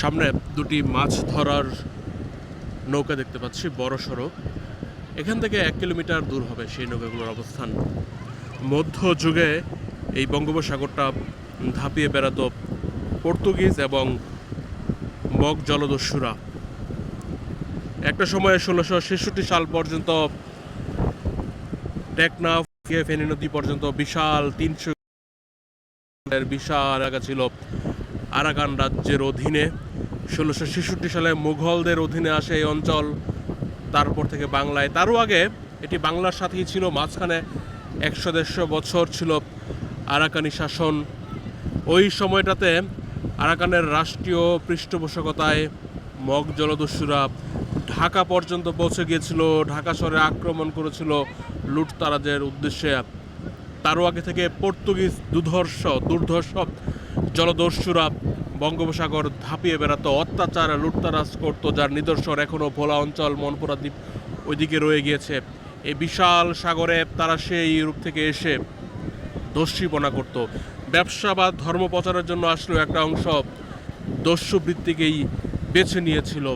সামনে দুটি মাছ ধরার নৌকা দেখতে পাচ্ছি, বড় সড়ো এখান থেকে এক কিলোমিটার দূর হবে সেই নৌকাগুলোর অবস্থান। মধ্যযুগে এই বঙ্গোপসাগরটা ধাপিয়ে বেড়াতো পর্তুগিজ এবং মগ জলদস্যুরা। একটা সময়ে ষোলোশো ছেষট্টি সাল পর্যন্ত টেকনাফ ফেনী নদী পর্যন্ত বিশাল তিনশো বিশাল এলাকা ছিল। আরাকান রাজ্যের অধীনে। ষোলোশো ছেষট্টি সালে মুঘলদের অধীনে আসে এই অঞ্চল। তারপর থেকে বাংলায়। তারও আগে এটি বাংলার সাথেই ছিল। মাঝখানে একশো দেড়শো বছর ছিল আরাকানি শাসন। ওই সময়টাতে আরাকানের রাষ্ট্রীয় পৃষ্ঠপোষকতায় মগ জলদস্যুরা ঢাকা পর্যন্ত পৌঁছে গিয়েছিল। ঢাকা শহরে আক্রমণ করেছিল লুটতারাজের উদ্দেশ্যে। তারও আগে থেকে পর্তুগিজ দুর্ধর্ষ দুর্ধর্ষ জলদস্যুরা বঙ্গোপসাগর ধাপিয়ে বেড়াতো। অত্যাচার লুটতারাজ করত যার নিদর্শন এখনও ভোলা অঞ্চল মনপুরা দ্বীপ ওইদিকে রয়ে গিয়েছে। এই বিশাল সাগরে তারা সেই রূপ থেকে এসে দস্যুপনা করত। ব্যবসা বা ধর্ম প্রচারের জন্য আসলেও একটা অংশ দস্যুবৃত্তিকেই বেছে নিয়েছিল।